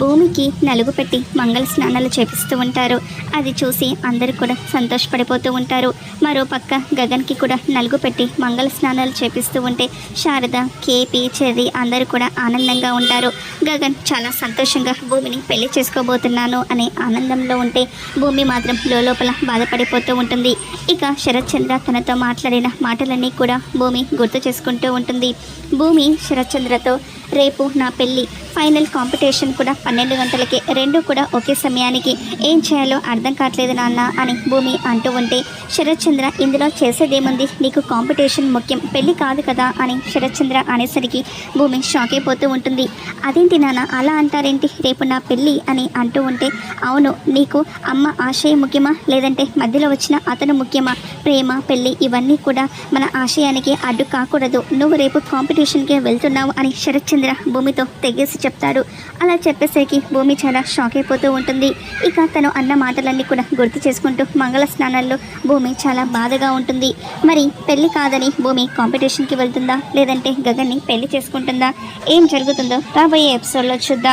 భూమికి నలుగు పెట్టి మంగళ స్నానాలు చేపిస్తూ ఉంటారు. అది చూసి అందరూ కూడా సంతోషపడిపోతూ ఉంటారు. మరో పక్క గగన్కి కూడా నలుగు పెట్టి మంగళ స్నానాలు చేపిస్తూ ఉంటే శారద కేపీ చెర్రి అందరూ కూడా ఆనందంగా ఉంటారు. గగన్ చాలా సంతోషంగా భూమిని పెళ్ళి చేసుకోబోతున్నాను అనే ఆనందంలో ఉంటే భూమి మాత్రం లోపల బాధపడిపోతూ ఉంటుంది. ఇక శరత్చంద్ర తనతో మాట్లాడిన మాటలన్నీ కూడా భూమి గుర్తు చేసుకుంటూ ఉంటుంది. భూమి శరత్చంద్రతో రేపు నా పెళ్ళి ఫైనల్ కాంపిటీషన్ కూడా పన్నెండు గంటలకి రెండు కూడా ఒకే సమయానికి. ఏం చేయాలో అర్థం కావట్లేదు నాన్న అని భూమి అంటూ ఉంటే శరత్చంద్ర ఇందులో చేసేదేముంది? నీకు కాంపిటీషన్ ముఖ్యం. పెళ్ళి కాదు కదా? అని శరత్చంద్ర అనేసరికి భూమి షాక్ అయిపోతూ ఉంటుంది. అదేంటి నాన్న? అలా అంటారేంటి? రేపు నా పెళ్ళి అని అంటూ ఉంటే అవును నీకు అమ్మ ఆశయం ముఖ్యమా? లేదంటే మధ్యలో వచ్చిన అతను ముఖ్యమా? ప్రేమ పెళ్ళి ఇవన్నీ కూడా మన ఆశయానికి అడ్డు కాకూడదు. నువ్వు రేపు కాంపిటీషన్కి వెళ్తున్నావు అని శరత్చంద్ర భూమితో తెగేసి చెప్తాడు. అలా చెప్పేసరికి భూమి చాలా షాక్ అయిపోతూ ఉంటుంది. ఇక తను అన్న మాటలన్నీ కూడా గుర్తు చేసుకుంటూ మంగళ స్నానాల్లో భూమి చాలా బాధగా ఉంటుంది. మరి పెళ్ళి కాదని భూమి కాంపిటీషన్కి వెళ్తుందా? లేదంటే గగన్ని పెళ్ళి చేసుకుంటుందా? ఏం జరుగుతుందో రాబోయే ఎపిసోడ్లో చూద్దాం.